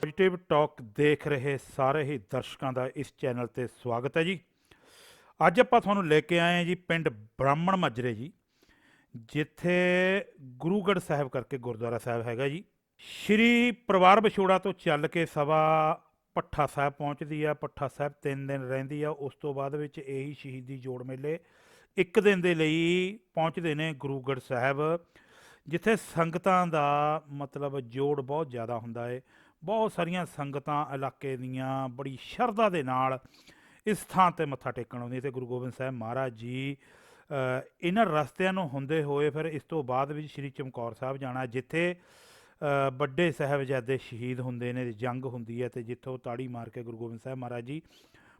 Positive talk ਦੇਖ ਰਹੇ ਸਾਰੇ ਹੀ ਦਰਸ਼ਕਾਂ ਦਾ ਇਸ ਚੈਨਲ ਤੇ ਸਵਾਗਤ ਹੈ ਜੀ। ਅੱਜ ਆਪਾਂ ਤੁਹਾਨੂੰ ਲੈ ਕੇ ਆਏ ਹਾਂ ਜੀ ਪਿੰਡ ਬ੍ਰਾਹਮਣ ਮਾਜਰੇ ਜੀ, ਜਿੱਥੇ ਗੁਰੂਗੜ੍ਹ ਸਾਹਿਬ ਕਰਕੇ ਗੁਰਦੁਆਰਾ ਸਾਹਿਬ ਹੈਗਾ ਜੀ। ਸ਼੍ਰੀ ਪਰਿਵਾਰ ਵਿਛੋੜਾ ਤੋਂ ਚੱਲ ਕੇ ਸਭਾ ਪੱਠਾ ਸਾਹਿਬ ਪਹੁੰਚਦੀ ਆ ਪੱਠਾ ਸਾਹਿਬ ਤਿੰਨ ਦਿਨ ਰਹਿੰਦੀ ਆ, ਉਸ ਤੋਂ ਬਾਅਦ ਵਿੱਚ ਇਹੀ ਸ਼ਹੀਦੀ ਜੋੜ ਮੇਲੇ ਇੱਕ ਦਿਨ ਦੇ ਲਈ ਪਹੁੰਚਦੇ ਨੇ ਗੁਰੂਗੜ੍ਹ ਸਾਹਿਬ, ਜਿੱਥੇ ਸੰਗਤਾਂ ਦਾ ਮਤਲਬ ਜੋੜ ਬਹੁਤ ਜ਼ਿਆਦਾ ਹੁੰਦਾ ਹੈ ਬਹੁਤ ਸਾਰੀਆਂ ਸੰਗਤਾਂ ਇਲਾਕੇ ਦੀਆਂ ਬੜੀ ਸ਼ਰਧਾ ਦੇ ਨਾਲ ਇਸ ਥਾਂ ਤੇ ਮੱਥਾ ਟੇਕਣ ਆਉਂਦੀਆਂ ਤੇ ਗੁਰੂ ਗੋਬਿੰਦ ਸਾਹਿਬ ਮਹਾਰਾਜ ਜੀ ਇਹਨਾਂ ਰਸਤਿਆਂ ਨੂੰ ਹੁੰਦੇ ਹੋਏ ਫਿਰ ਇਸ ਤੋਂ ਬਾਅਦ ਵਿੱਚ ਸ੍ਰੀ ਚਮਕੌਰ ਸਾਹਿਬ ਜਾਣਾ, ਜਿੱਥੇ ਵੱਡੇ ਸਾਹਿਬਜ਼ਾਦੇ ਸ਼ਹੀਦ ਹੁੰਦੇ ਨੇ ਜੰਗ ਹੁੰਦੀ ਹੈ ਤੇ ਜਿੱਥੋਂ ਤਾੜੀ ਮਾਰ ਕੇ ਗੁਰੂ ਗੋਬਿੰਦ ਸਾਹਿਬ ਮਹਾਰਾਜ ਜੀ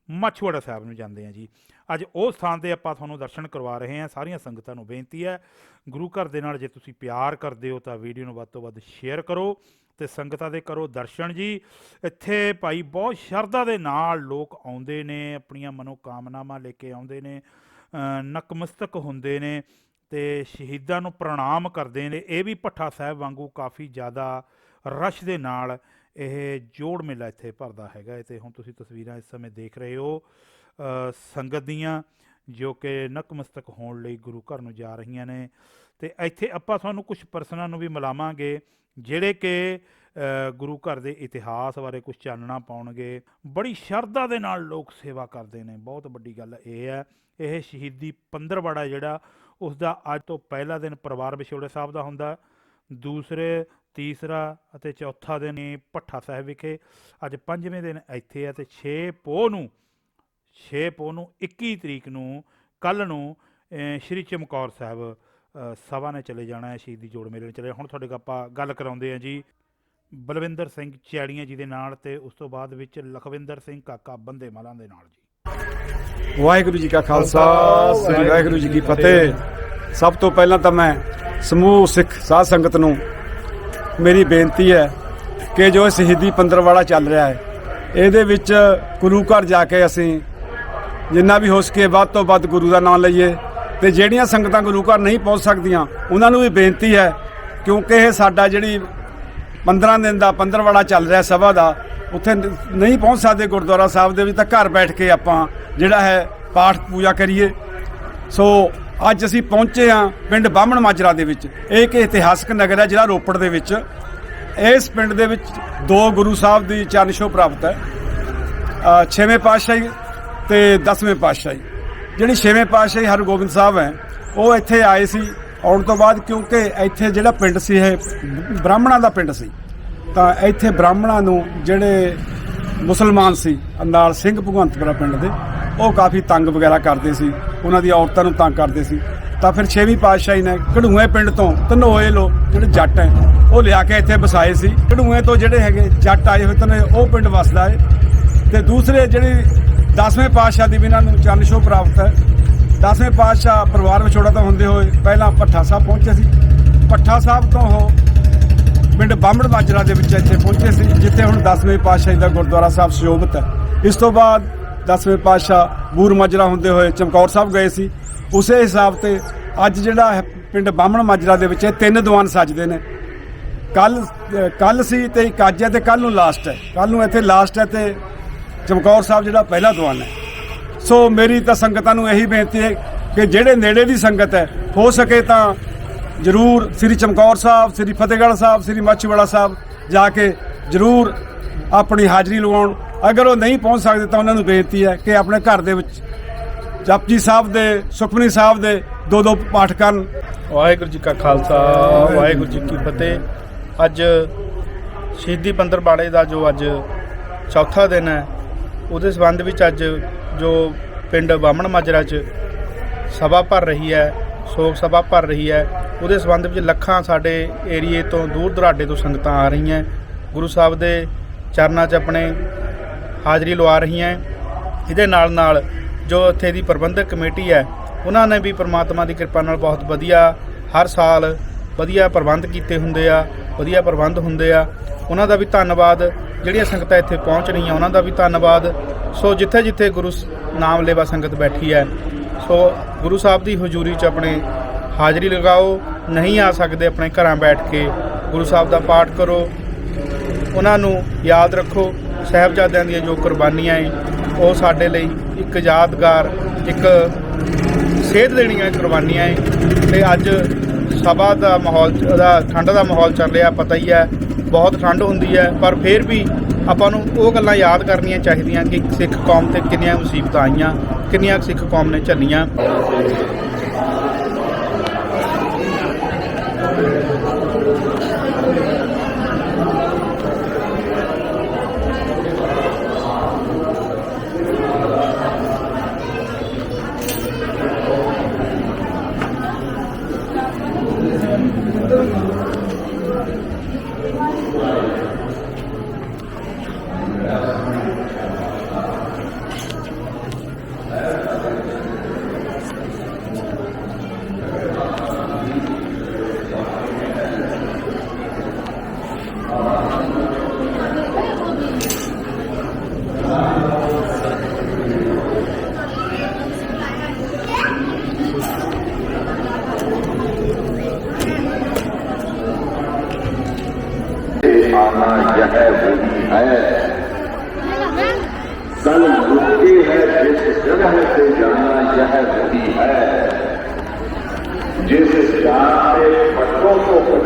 ਮਛਵਾੜਾ ਸਾਹਿਬ ਨੂੰ ਜਾਂਦੇ ਆ ਜੀ। ਅੱਜ ਉਹ ਸਥਾਨ ਤੇ ਆਪਾਂ ਤੁਹਾਨੂੰ ਦਰਸ਼ਨ ਕਰਵਾ ਰਹੇ ਹਾਂ ਸਾਰੀਆਂ ਸੰਗਤਾਂ ਨੂੰ ਬੇਨਤੀ ਹੈ ਗੁਰੂ ਘਰ ਦੇ ਨਾਲ ਜੇ ਤੁਸੀਂ ਪਿਆਰ ਕਰਦੇ ਹੋ ਤਾਂ ਵੀਡੀਓ ਨੂੰ ਵੱਧ ਤੋਂ ਵੱਧ ਸ਼ੇਅਰ ਕਰੋ ਤੇ ਸੰਗਤਾਂ ਦੇ ਕਰੋ ਦਰਸ਼ਨ ਜੀ। ਇੱਥੇ ਭਾਈ ਬਹੁਤ ਸ਼ਰਧਾ ਦੇ ਨਾਲ ਲੋਕ ਆਉਂਦੇ ਨੇ ਆਪਣੀਆਂ ਮਨੋਕਾਮਨਾਵਾਂ ਲੈ ਕੇ ਆਉਂਦੇ ਨੇ ਅ, ਨਕਮਸਤਕ ਹੁੰਦੇ ਨੇ। ਤੇ ਸ਼ਹੀਦਾਂ ਨੂੰ ਪ੍ਰਣਾਮ ਕਰਦੇ ਨੇ। ਇਹ ਵੀ ਭੱਠਾ ਸਾਹਿਬ ਵਾਂਗੂ ਕਾਫੀ ਜ਼ਿਆਦਾ ਰਸ਼ ਦੇ ਨਾਲ ਇਹ ਜੋੜ ਮੇਲਾ ਇੱਥੇ ਭਰਦਾ ਹੈਗਾ। ਹੈ ਤੇ ਹੁਣ ਤੁਸੀਂ ਤਸਵੀਰਾਂ ਇਸ ਸਮੇਂ ਦੇਖ ਰਹੇ ਹੋ। ਸੰਗਤ ਦੀਆਂ, ਜੋ ਕਿ ਨਕਮਸਤਕ ਹੋਣ ਲਈ ਗੁਰੂ ਘਰ ਨੂੰ ਜਾ ਰਹੀਆਂ ਨੇ। ਤੇ ਇੱਥੇ ਆਪਾਂ ਤੁਹਾਨੂੰ ਕੁਝ ਪਰਸਨਾਂ ਨੂੰ ਵੀ ਮਿਲਾਵਾਂਗੇ, ਜਿਹੜੇ ਕਿ ਗੁਰੂ ਘਰ ਦੇ ਇਤਿਹਾਸ ਬਾਰੇ ਕੁਝ ਚਾਨਣਾ ਪਾਉਣਗੇ। ਬੜੀ ਸ਼ਰਧਾ ਦੇ ਨਾਲ ਲੋਕ ਸੇਵਾ ਕਰਦੇ ਨੇ। ਬਹੁਤ ਵੱਡੀ ਗੱਲ ਇਹ ਹੈ। ਇਹ ਸ਼ਹੀਦੀ ਪੰਦਰਵਾੜਾ ਜਿਹੜਾ ਉਸ ਦਾ ਅੱਜ ਤੋਂ ਪਹਿਲਾ ਦਿਨ ਪਰਿਵਾਰ ਵਿਛੋੜੇ ਸਾਹਿਬ ਦਾ ਹੁੰਦਾ ਦੂਸਰੇ, ਤੀਸਰਾ ਅਤੇ ਚੌਥਾ ਦਿਨ ਇਹ ਭੱਠਾ ਸਾਹਿਬ ਵਿਖੇ। ਅੱਜ ਪੰਜਵੇਂ ਦਿਨ ਇੱਥੇ ਹੈ ਤੇ 6 ਪੋਹ ਨੂੰ 6 ਪੋਹ ਨੂੰ 21 ਤਰੀਕ ਨੂੰ ਕੱਲ ਨੂੰ ਸ਼੍ਰੀ ਚਮਕੌਰ ਸਾਹਿਬ ਸਭਾ ਨੇ ਚਲੇ ਜਾਣਾ ਹੈ, ਸ਼ਹੀਦੀ ਜੋੜ ਮੇਲੇ ਨੂੰ ਚਲੇ ਹੁਣ ਤੁਹਾਡੇ ਕੋਲ ਆਪਾਂ ਗੱਲ ਕਰਾਉਂਦੇ ਹਾਂ ਜੀ। ਬਲਵਿੰਦਰ ਸਿੰਘ ਚੈੜੀਆਂ ਜੀ ਦੇ ਨਾਲ ਤੇ ਉਸ ਤੋਂ ਬਾਅਦ ਵਿੱਚ ਲਖਵਿੰਦਰ ਸਿੰਘ ਕਾਕਾ ਬੰਦੇ ਮਾਲਾਂ ਦੇ ਨਾਲ ਜੀ। ਵਾਹਿਗੁਰੂ ਜੀ ਕਾ ਖਾਲਸਾ ਸ੍ਰੀ ਵਾਹਿਗੁਰੂ ਜੀ ਕੀ ਫਤਿਹ। ਸਭ ਤੋਂ ਪਹਿਲਾਂ ਤਾਂ ਮੈਂ ਸਮੂਹ ਸਿੱਖ ਸਾਧ ਸੰਗਤ ਨੂੰ ਮੇਰੀ ਬੇਨਤੀ ਹੈ ਕਿ ਜੋ ਸ਼ਹੀਦੀ ਪੰਦਰਵਾੜਾ ਚੱਲ ਰਿਹਾ ਹੈ ਇਹਦੇ ਵਿੱਚ ਗੁਰੂ ਘਰ ਜਾ ਕੇ ਅਸੀਂ ਜਿੰਨਾ ਵੀ ਹੋ ਸਕੇ ਵੱਧ ਤੋਂ ਵੱਧ ਗੁਰੂ ਦਾ ਨਾਮ ਲਈਏ ਤੇ ਜਿਹੜੀਆਂ ਸੰਗਤਾਂ ਗੁਰੂ ਘਰ ਨਹੀਂ ਪਹੁੰਚ ਸਕਦੀਆਂ ਉਹਨਾਂ ਨੂੰ ਵੀ ਬੇਨਤੀ ਹੈ ਕਿਉਂਕਿ ਇਹ ਸਾਡਾ ਜਿਹੜੀ 15 ਦਿਨ ਦਾ ਪੰਦਰਵਾੜਾ ਚੱਲ ਰਿਹਾ ਸਭਾ ਦਾ ਉੱਥੇ ਨਹੀਂ ਪਹੁੰਚ ਸਕਦੇ ਗੁਰਦੁਆਰਾ ਸਾਹਿਬ ਦੇ ਵਿੱਚ ਤਾਂ ਘਰ ਬੈਠ ਕੇ ਆਪਾਂ ਜਿਹੜਾ ਹੈ ਪਾਠ ਪੂਜਾ ਕਰੀਏ। ਸੋ ਅੱਜ ਅਸੀਂ ਪਹੁੰਚੇ ਹਾਂ ਪਿੰਡ ਬਾਹਮਣ ਮਾਜਰਾ ਦੇ ਵਿੱਚ। ਇਹ ਇੱਕ ਇਤਿਹਾਸਕ ਨਗਰ ਹੈ ਜਿਹੜਾ ਰੋਪੜ ਦੇ ਵਿੱਚ। ਇਸ ਪਿੰਡ ਦੇ ਵਿੱਚ ਦੋ ਗੁਰੂ ਸਾਹਿਬ ਦੀ ਚਰਨ ਛੋਹ ਪ੍ਰਾਪਤ ਹੈ। ਛੇਵੇਂ ਪਾਤਸ਼ਾਹੀ ਤੇ ਦਸਵੇਂ ਪਾਤਸ਼ਾਹੀ। ਜਿਹੜੀ ਛੇਵੇਂ ਪਾਤਸ਼ਾਹੀ ਹਰਗੋਬਿੰਦ ਸਾਹਿਬ ਹੈ, ਉਹ ਇੱਥੇ ਆਏ ਸੀ ਆਉਣ ਤੋਂ ਬਾਅਦ ਕਿਉਂਕਿ ਇੱਥੇ ਜਿਹੜਾ ਪਿੰਡ ਸੀ, ਇਹ ਬ੍ਰਾਹਮਣਾਂ ਦਾ ਪਿੰਡ ਸੀ। ਤਾਂ ਇੱਥੇ ਬ੍ਰਾਹਮਣਾਂ ਨੂੰ ਜਿਹੜੇ ਮੁਸਲਮਾਨ ਸੀ ਨਾਲ ਸਿੰਘ ਭਗਵੰਤਪੁਰਾ ਪਿੰਡ ਦੇ, ਉਹ ਕਾਫੀ ਤੰਗ ਵਗੈਰਾ ਕਰਦੇ ਸੀ, ਉਹਨਾਂ ਦੀ ਔਰਤਾਂ ਨੂੰ ਤੰਗ ਕਰਦੇ ਸੀ। ਤਾਂ ਫਿਰ ਛੇਵੀਂ ਪਾਤਸ਼ਾਹੀ ਨੇ ਕਢੂਏ ਪਿੰਡ ਤੋਂ ਧਨੋਏ ਲੋ ਜਿਹੜੇ ਜੱਟ ਹੈ, ਉਹ ਲਿਆ ਕੇ ਇੱਥੇ ਵਸਾਏ ਸੀ। ਕਢੂਏ ਤੋਂ ਜਿਹੜੇ ਹੈਗੇ ਜੱਟ ਆਏ ਹੋਏ ਤਨੇ, ਉਹ ਪਿੰਡ ਵਸਦਾ ਹੈ। ਤੇ ਦੂਸਰੇ ਜਿਹੜੀ 10ਵੇਂ ਪਾਤਸ਼ਾਹ ਦੀ ਵੀ ਇਹਨਾਂ ਨੂੰ ਚਰਨ ਛੋਹ ਪ੍ਰਾਪਤ ਹੈ 10ਵੇਂ ਪਾਤਸ਼ਾਹ ਪਰਿਵਾਰ ਵਿਛੋੜਾ ਤੋਂ ਹੁੰਦੇ ਹੋਏ ਪਹਿਲਾਂ ਪੱਠਾ ਸਾਹਿਬ ਪਹੁੰਚੇ ਸੀ। ਪੱਠਾ ਸਾਹਿਬ ਤੋਂ ਉਹ ਪਿੰਡ ਬਾਹਮਣ ਮਾਜਰਾ ਦੇ ਵਿੱਚ ਇੱਥੇ ਪਹੁੰਚੇ ਸੀ, ਜਿੱਥੇ ਹੁਣ 10ਵੇਂ ਪਾਤਸ਼ਾਹੀ ਦਾ ਗੁਰਦੁਆਰਾ ਸਾਹਿਬ ਸੁਸ਼ੋਭਿਤ ਹੈ। ਇਸ ਤੋਂ ਬਾਅਦ 10ਵੇਂ ਪਾਤਸ਼ਾਹ ਬੂਰ ਮਾਜਰਾ ਹੁੰਦੇ ਹੋਏ ਚਮਕੌਰ ਸਾਹਿਬ ਗਏ ਸੀ। ਉਸੇ ਹਿਸਾਬ ਤੇ ਅੱਜ ਜਿਹੜਾ ਹੈ ਪਿੰਡ ਬਾਹਮਣ ਮਾਜਰਾ ਦੇ ਵਿੱਚ ਇਹ ਤਿੰਨ ਦੀਵਾਨ ਸੱਜਦੇ ਨੇ। ਕੱਲ ਕੱਲ ਸੀ ਤੇ ਇੱਕ ਅੱਜ ਹੈ ਤੇ ਕੱਲ ਨੂੰ ਲਾਸਟ ਹੈ। ਕੱਲ ਨੂੰ ਇੱਥੇ ਲਾਸਟ ਹੈ ਤੇ ਚਮਕੌਰ ਸਾਹਿਬ ਜਿਹੜਾ ਪਹਿਲਾ ਦੀਵਾਨ ਹੈ। ਸੋ ਮੇਰੀ ਤਾਂ ਸੰਗਤਾਂ ਨੂੰ ਇਹੀ ਬੇਨਤੀ ਹੈ ਕਿ ਜਿਹੜੇ ਨੇੜੇ ਦੀ ਸੰਗਤ ਹੈ, ਹੋ ਸਕੇ ਤਾਂ ਜਰੂਰ ਸ੍ਰੀ ਚਮਕੌਰ ਸਾਹਿਬ, ਸ੍ਰੀ ਫਤਿਹਗੜ੍ਹ ਸਾਹਿਬ, ਸ੍ਰੀ ਮਾਛੀਵਾੜਾ ਸਾਹਿਬ ਜਾ ਕੇ ਜਰੂਰ ਆਪਣੀ ਹਾਜ਼ਰੀ ਲਗਾਉਣ ਅਗਰ ਉਹ ਨਹੀਂ ਪਹੁੰਚ ਸਕਦੇ ਤਾਂ ਉਹਨਾਂ ਨੂੰ ਬੇਨਤੀ ਹੈ ਕਿ ਆਪਣੇ ਘਰ ਦੇ ਵਿੱਚ ਜਪਜੀ ਸਾਹਿਬ ਦੇ, ਸੁਖਮਨੀ ਸਾਹਿਬ ਦੇ ਦੋ ਦੋ ਪਾਠ ਕਰਨ। ਵਾਹਿਗੁਰੂ ਜੀ ਕਾ ਖਾਲਸਾ, ਵਾਹਿਗੁਰੂ ਜੀ ਕੀ ਫਤਿਹ। ਅੱਜ ਸ਼ਹੀਦੀ ਪੰਦਰਬਾੜੇ ਦਾ ਜੋ ਅੱਜ ਚੌਥਾ ਦਿਨ ਹੈ, ਉਹਦੇ ਸੰਬੰਧ ਵਿੱਚ ਅੱਜ ਜੋ ਪਿੰਡ ਬਾਹਮਣ ਮਾਜਰਾ 'ਚ ਸਭਾ ਭਰ ਰਹੀ ਹੈ, ਸੋਗ ਸਭਾ ਭਰ ਰਹੀ ਹੈ ਉਹਦੇ ਸੰਬੰਧ ਵਿੱਚ ਲੱਖਾਂ ਸਾਡੇ ਏਰੀਏ ਤੋਂ ਦੂਰ ਦਰਾਡੇ ਤੋਂ ਸੰਗਤਾਂ ਆ ਰਹੀਆਂ ਗੁਰੂ ਸਾਹਿਬ ਦੇ ਚਰਨਾਂ 'ਚ ਆਪਣੇ ਹਾਜ਼ਰੀ ਲਵਾ ਰਹੀਆਂ ਇਹਦੇ ਨਾਲ ਨਾਲ ਜੋ ਇੱਥੇ ਦੀ ਪ੍ਰਬੰਧਕ ਕਮੇਟੀ ਹੈ, ਉਹਨਾਂ ਨੇ ਵੀ ਪ੍ਰਮਾਤਮਾ ਦੀ ਕਿਰਪਾ ਨਾਲ ਬਹੁਤ ਵਧੀਆ ਹਰ ਸਾਲ ਵਧੀਆ ਪ੍ਰਬੰਧ ਕੀਤੇ ਹੁੰਦੇ ਆ, ਵਧੀਆ ਪ੍ਰਬੰਧ ਹੁੰਦੇ ਆ। ਉਹਨਾਂ ਦਾ ਵੀ ਧੰਨਵਾਦ, ਜਿਹੜੀਆਂ ਸੰਗਤਾਂ ਇੱਥੇ ਪਹੁੰਚ ਰਹੀਆਂ, ਉਹਨਾਂ ਦਾ ਵੀ ਧੰਨਵਾਦ। ਸੋ ਜਿੱਥੇ ਜਿੱਥੇ ਗੁਰੂ ਸ- ਨਾਮ ਲੇਵਾ ਸੰਗਤ ਬੈਠੀ ਹੈ, ਸੋ ਗੁਰੂ ਸਾਹਿਬ ਦੀ ਹਜ਼ੂਰੀ 'ਚ ਆਪਣੇ ਹਾਜ਼ਰੀ ਲਗਾਓ, ਨਹੀਂ ਆ ਸਕਦੇ ਆਪਣੇ ਘਰਾਂ ਬੈਠ ਕੇ। ਗੁਰੂ ਸਾਹਿਬ ਦਾ ਪਾਠ ਕਰੋ। ਉਹਨਾਂ ਨੂੰ ਯਾਦ ਰੱਖੋ, ਸਾਹਿਬਜ਼ਾਦਿਆਂ ਦੀਆਂ ਜੋ ਕੁਰਬਾਨੀਆਂ ਏ, ਉਹ ਸਾਡੇ ਲਈ ਇੱਕ ਯਾਦਗਾਰ, ਇੱਕ ਸੇਧ ਦੇਣੀਆਂ ਕੁਰਬਾਨੀਆਂ ਏ। ਤੇ ਅੱਜ ਸਭਾ ਦਾ ਮਾਹੌਲ, ਦਾ ਠੰਡ ਦਾ ਮਾਹੌਲ ਚੱਲ ਰਿਹਾ, ਪਤਾ ਹੀ ਹੈ, ਬਹੁਤ ਠੰਡ ਹੁੰਦੀ ਹੈ। ਪਰ ਫਿਰ ਵੀ ਆਪਾਂ ਨੂੰ ਉਹ ਗੱਲਾਂ ਯਾਦ ਕਰਨੀਆਂ ਚਾਹੀਦੀਆਂ ਕਿ ਸਿੱਖ ਕੌਮ ਤੇ ਕਿੰਨੀਆਂ ਮੁਸੀਬਤਾਂ ਆਈਆਂ, ਕਿੰਨੀਆਂ ਕੁ ਸਿੱਖ ਕੌਮ ਨੇ ਝੱਲੀਆਂ।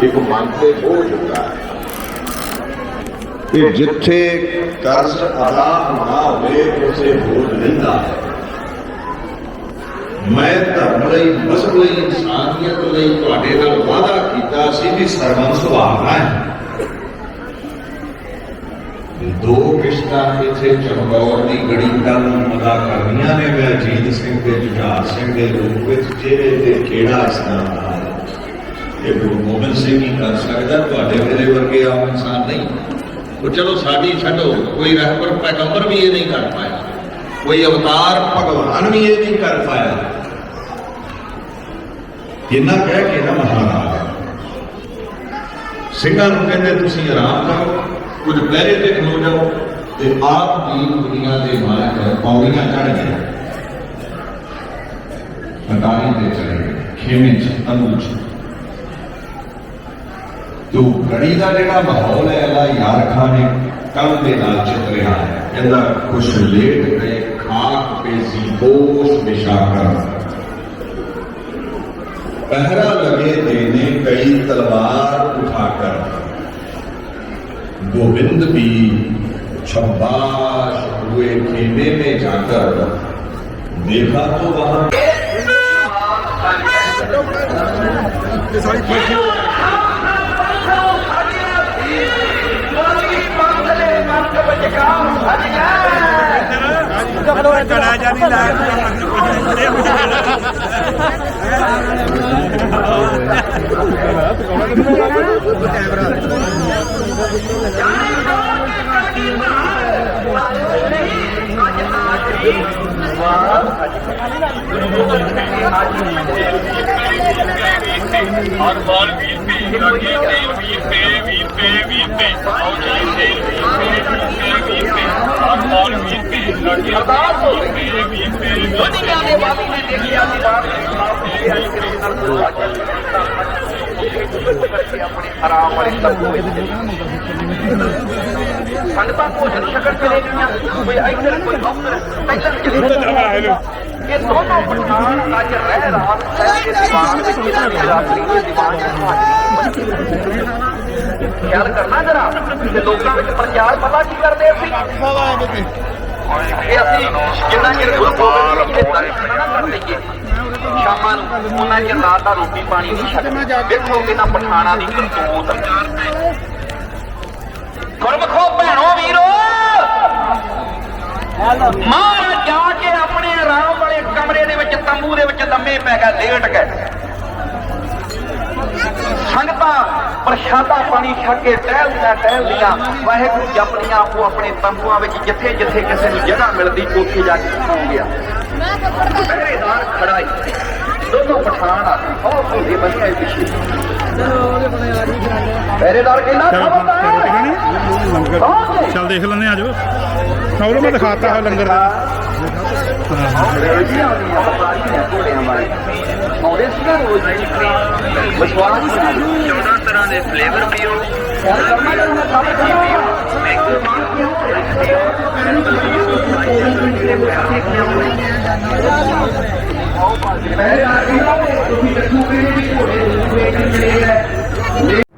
ਕਰ ਚੜੇਗਾ ਇੱਕ ਮਨ ਤੇ ਬੋਝ ਹੁੰਦਾ ਹੈ ਕਿ ਜਿੱਥੇ ਕਰਜ਼ ਅਦਾ ਨਾ ਹੋਵੇ ਉਸੇ ਬੋਝ ਲੈਂਦਾ ਹੈ ਮੈਂ ਧਰਮ ਲਈ ਮਸਲ ਲਈ ਇਨਸਾਨੀਅਤ ਲਈ ਤੁਹਾਡੇ ਨਾਲ ਵਾਅਦਾ ਕੀਤਾ ਸੀ ਕਿ ਸਰਵਨ ਸੁਭਾਵਨਾ ਹੈ ਦੋ ਕਿਸ਼ਤਾਂ ਇੱਥੇ ਚਮਕੌਰ ਦੀ ਗੜੀ ਕੱਲ ਅਦਾ ਕਰਨੀਆਂ ਨੇ ਮੈਂ ਅਜੀਤ ਸਿੰਘ ਤੇ ਜੁਝਾਰ ਸਿੰਘ ਦੇ ਰੂਪ ਵਿੱਚ ਜਿਹੜੇ ਤੇ ਕਿਹੜਾ ਇਸਨਾਮ ਹੈ ਇਹ ਗੁਰੂ ਗੋਬਿੰਦ ਸਿੰਘ ਹੀ ਕਰ ਸਕਦਾ, ਤੁਹਾਡੇ ਮੇਰੇ ਵਰਗੇ ਆਮ ਇਨਸਾਨ ਨਹੀਂ। ਉਹ ਚਲੋ ਸਾਡੀ ਛੱਡੋ, ਕੋਈ ਰਹਿਬਰ ਪੈਗੰਬਰ ਵੀ ਇਹ ਨਹੀਂ ਕਰ ਪਾਇਆ। ਕੋਈ ਅਵਤਾਰ ਭਗਵਾਨ ਵੀ ਇਹ ਨਹੀਂ ਕਰ ਪਾਇਆ। ਇੰਨਾ ਕਹਿ ਕੇ ਨਾ ਮਹਾਰਾਜ। ਸਿੰਘਾਂ ਨੂੰ ਕਹਿੰਦੇ, ਤੁਸੀਂ ਆਰਾਮ ਕਰੋ, ਕੁਝ ਪਹਿਰੇ ਤੇ ਖਲੋ ਜਾਓ ਤੇ ਆਪ ਦੀ ਦੁਨੀਆ ਦੇ ਮਾਲਕ ਪੌੜੀਆਂ ਚੜ ਗਏ ਅਟਾਰੀ ਤੇ ਚਲੇ ਗਏ ਖੇਮੇ ਚ تو گڑی دا جڑا ماحول ہے اللہ یار خانے کم دے نال چت رہا ہے جدا کچھ لیٹ گئے خاک پہ سی بوش بشا کر پہرا لگے دینے کئی تلوار اٹھا کر گوبند بھی چھباش ہوئے کھیمے میں جا کر دیکھا تو وہاں ਤੇ ਲੱਗੇ ਤੇਲ ਵੀਰ ਤੇ ਵੀਰ ਤੇ ਵੀਰ ਤੇ ਆਓ ਜੀ ਤੇਲ ਵੀਰ ਤੇ ਵੀਰ ਤੇ ਵੀਰ ਤੇ ਹਰ ਬਾਲ ਵੀਰ ਤੇ ਲੱਗੇ ਵੀਰ ਤੇ ਵੀਰ ਤੇ ਦੁਨੀਆ ਦੇ ਬਾਬੂ ਨੇ ਦੇਖਿਆ ਸੀ ਬਾਤ ਆਪਣੀ ਆਈ ਕ੍ਰਿਸ਼ਨ ਨੂੰ ਆਪਣੀ ਆਰਾਮ ਵਾਲੀ ਤਬੂ ਸੰਗਤਾਂ ਭੋਜਨ ਛਕਣ ਚਲੇ ਗਈਆਂ ਕੋਈ ਇੱਧਰ ਕੋਈ ਉੱਧਰ ਪਹਿਲਾਂ ਚਲੇ ਗਏ ਇਹ ਦੋਨੋਂ ਪਠਾਨ ਅੱਜ ਰਹਿ ਰਾਤ ਸਾਹਿਬ ਦੇ ਦੀਵਾਨ ਵਿੱਚ ਇਹਨਾਂ ਰਾਤਰੀ ਦੇ ਦੀਵਾਨ ਖਿਆਲ ਕਰਨਾ ਜਰਾ ਤੇ ਲੋਕਾਂ ਵਿੱਚ ਪ੍ਰਚਾਰ ਪਤਾ ਕੀ ਕਰਦੇ ਅਸੀਂ ਇਹ ਅਸੀਂ ਜਿੰਨਾ ਚਿਰ ਗੁਰੂ ਗੋਬਿੰਦ ਸਿੰਘ ਦੇ ਦਰਸ਼ਨ ਨਾ ਕਰ ਲਈਏ ਸ਼ਾਮਾਂ ਨੂੰ ਉਹਨਾਂ ਚਿਰ ਰਾਤ ਦਾ ਰੋਟੀ ਪਾਣੀ ਨਹੀਂ ਛਕਣਾ ਵੇਖੋ ਇਹਨਾਂ ਪਠਾਨਾਂ ਦੀ ਕਰਤੂਤ ਗੁਰਮਖੋ, ਭੈਣੋ, ਵੀਰੋ! ਮਹਾਰਾਜ ਜਾ ਕੇ ਆਪਣੇ ਆਰਾਮ ਵਾਲੇ ਕਮਰੇ ਦੇ ਵਿੱਚ, ਤੰਬੂ ਦੇ ਵਿੱਚ ਲੰਮੇ ਪੈ ਗਿਆ ਲੇਟ ਗਏ। ਸੰਗਤਾਂ ਪ੍ਰਸ਼ਾਦਾ ਪਾਣੀ ਛਕ ਕੇ ਟਹਿਲਦੀਆਂ ਟਹਿਲਦੀਆਂ, ਵਾਹਿਗੁਰੂ ਜਪਦੀਆਂ ਆਪੋ ਆਪਣੇ ਤੰਬੂਆਂ ਵਿੱਚ ਜਿੱਥੇ ਜਿੱਥੇ ਕਿਸੇ ਨੂੰ ਜਗ੍ਹਾ ਮਿਲਦੀ, ਉੱਥੇ ਜਾ ਕੇ ਸੌਂ ਗਿਆ। ਪਹਿਰੇਦਾਰ ਖੜਾ ਹੀ ਦੋਨੋਂ ਪਠਾਨ ਆ। ਉਹ ਕੋਲੇ ਬੰਨਿਆ ਹੀ ਪਿੱਛੇ। ਪਹਿਰੇਦਾਰ ਕਹਿੰਦਾ ਖਬਰਦਾਰ ਕੌਣ ਚੱਲ ਦੇਖ ਲੈਂਦੇ ਆ ਜੋ ਸਭ ਮੈਂ ਦਿਖਾਤਾ ਹੈ ਲੰਗਰ ਦਾ। 14 ਤਰ੍ਹਾਂ ਦੇ ਫਲੇਵਰ ਪੀਓ। ਮੈਂ ਆ ਗਿਆ ਤੁਸੀਂ ਦੱਸੋ ਕਿਹੜੇ ਘੋੜੇ ਦੇ ਘੋੜੇ ਜਿਹੜੇ ਹੈ